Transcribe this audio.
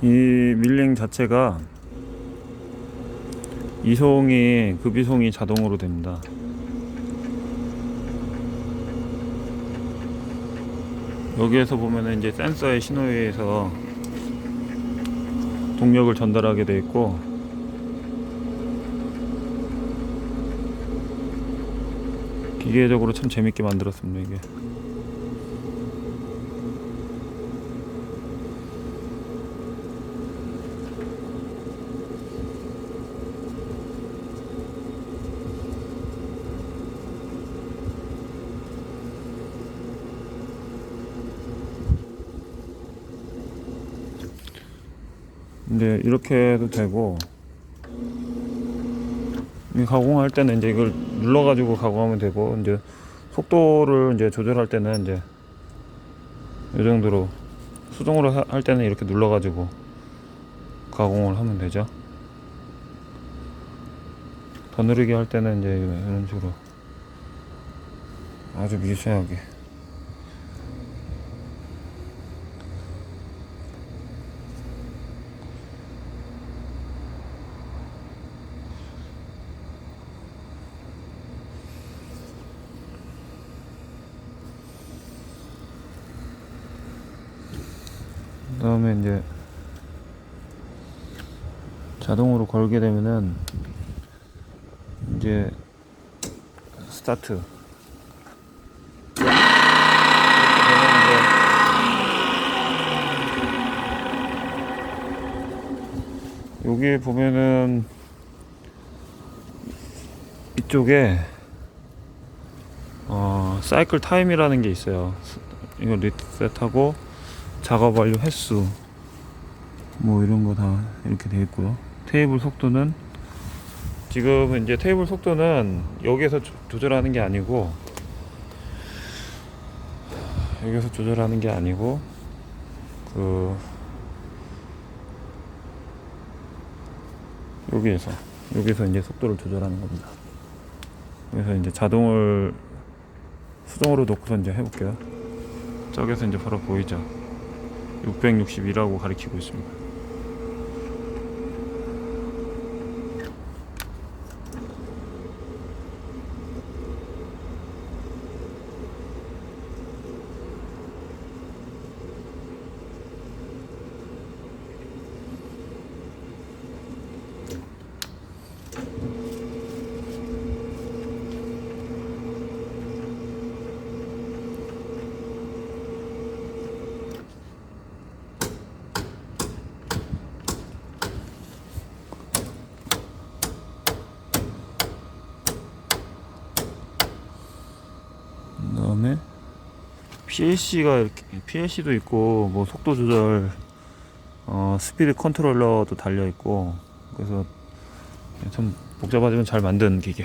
이 밀링 자체가 이송이 급이송이 자동으로 됩니다. 여기에서 보면은 이제 센서의 신호에 의해서 동력을 전달하게 돼 있고 기계적으로 참 재밌게 만들었습니다 이게. 이제 이렇게 해도 되고 이 가공할 때는 이제 이걸 눌러가지고 가공하면 되고 이제 속도를 이제 조절할 때는 이제 이 정도로 수동으로 하- 할 때는 이렇게 눌러가지고 가공을 하면 되죠. 더 느리게 할 때는 이제 이런 식으로 아주 미세하게 그 다음에 이제 자동으로 걸게 되면은 이제 스타트 여기 보면은 이쪽에 어 사이클 타임이라는 게 있어요. 이거 리셋하고 작업 완료 횟수 뭐 이런 거 다 이렇게 돼 있고요. 테이블 속도는 지금 이제 테이블 속도는 여기에서 조- 조절하는 게 아니고 여기서 조절하는 게 아니고 그 여기에서 여기서 이제 속도를 조절하는 겁니다. 그래서 이제 자동을 수동으로 놓고서 이제 해볼게요. 저기서 이제 바로 보이죠. 662라고 가리키고 있습니다. 그 다음에 PLC가 이렇게 PLC도 있고 뭐 속도 조절 어 스피드 컨트롤러도 달려 있고 그래서 참 복잡하지만 잘 만든 기계.